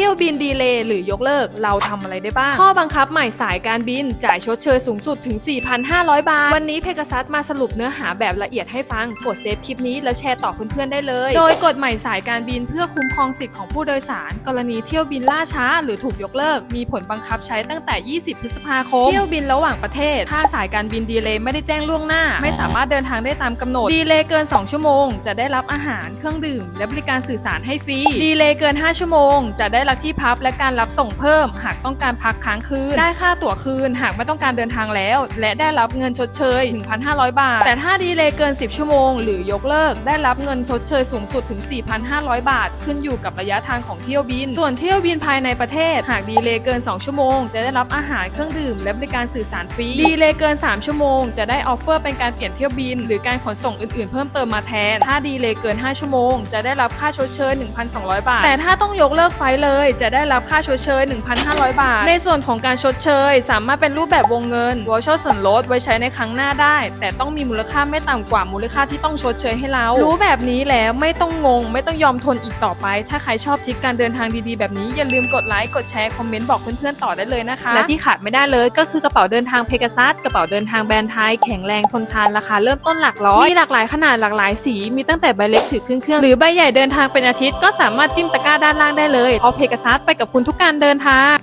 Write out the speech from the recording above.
ที่ยวบินดีเลย์หรือยกเลิกเราทำอะไรได้บ้าง ข้อบังคับใหม่สายการบินจ่ายชดเชยสูงสุดถึง 4,500 บาท วันนี้เพกซัสมาสรุปเนื้อหาแบบละเอียดให้ฟัง กดเซฟคลิปนี้แล้วแชร์ต่อเพื่อนๆได้เลย โดยกฎใหม่สายการบินเพื่อคุ้มครองสิทธิ์ของผู้โดยสาร กรณีเที่ยวบินล่าช้า หรือถูกยกเลิก มีผลบังคับใช้ตั้งแต่ 20 พฤษภาคม เที่ยวบินระหว่างประเทศ ถ้าสายการบินดีเลย์ไม่ได้แจ้งล่วงหน้า ไม่สามารถเดินทางได้ตามกำหนด ดีเลย์เกิน 2 ชั่วโมง จะได้รับอาหาร เครื่องดื่ม และบริการสื่อสารให้ฟรี ดีเลย์เกิน 5 ชั่วโมง จะได้รับที่พักและการรับส่งเพิ่ม หากต้องการพักค้างคืน ได้ค่าตั๋วคืน หากไม่ต้องการเดินทางแล้ว และได้รับเงินชดเชย 1,500 บาท แต่ถ้าดีเลย์เกิน 10 ชั่วโมง หรือยกเลิก ได้รับเงินชดเชยสูงสุดถึง 4,500 บาท ขึ้นอยู่กับระยะทางของเที่ยวบิน ส่วนเที่ยวบินภายในประเทศ หากดีเลย์เกิน 2 ชั่วโมง จะได้รับอาหารเครื่องดื่ม และบริการสื่อสารฟรี ดีเลย์เกิน 3 ชั่วโมง จะได้ออฟเฟอร์เป็นการเปลี่ยนเที่ยวบิน หรือการขนส่งอื่นๆ เพิ่มเติมมาแทน ถ้าดีเลย์เกิน 5 ชั่วโมง จะได้รับค่าชดเชย 1,200 บาท แต่ถ้าต้องยกเลิกไฟเลยจะได้รับค่าชดเชย 1,500 บาท ในส่วนของการชดเชย สามารถเป็นรูปแบบวงเงินวอชส่วนลดไว้ใช้ในครั้งหน้าได้ แต่ต้องมีมูลค่าไม่ต่ำกว่ามูลค่าที่ต้องชดเชยให้เรา รู้แบบนี้แล้วไม่ต้องงง ไม่ต้องยอมทนอีกต่อไป ถ้าใครชอบทริคการเดินทางดีๆ แบบนี้อย่าลืมกดไลค์กดแชร์คอมเมนต์บอกเพื่อนๆต่อได้เลยนะคะและที่ขาดไม่ได้เลยก็คือกระเป๋าเดินทางเพก a ซัสกระเป๋าเดินทางแบรนด์ไทยแข็งแรงทนทานราคาเริ่มต้นหลักร้อยมีหลากหลายขนาดหลากหลายสีมีตั้งแต่ใบเล็กถือขึ้นเครื่องหรือใบใหญ่เดินทางเป็นอาทิตย์ก็สามารถจิ้มตะกร้าด้านล่างได้เลยเพราะเพกซัสไปกับคุณทุกการเดินทาง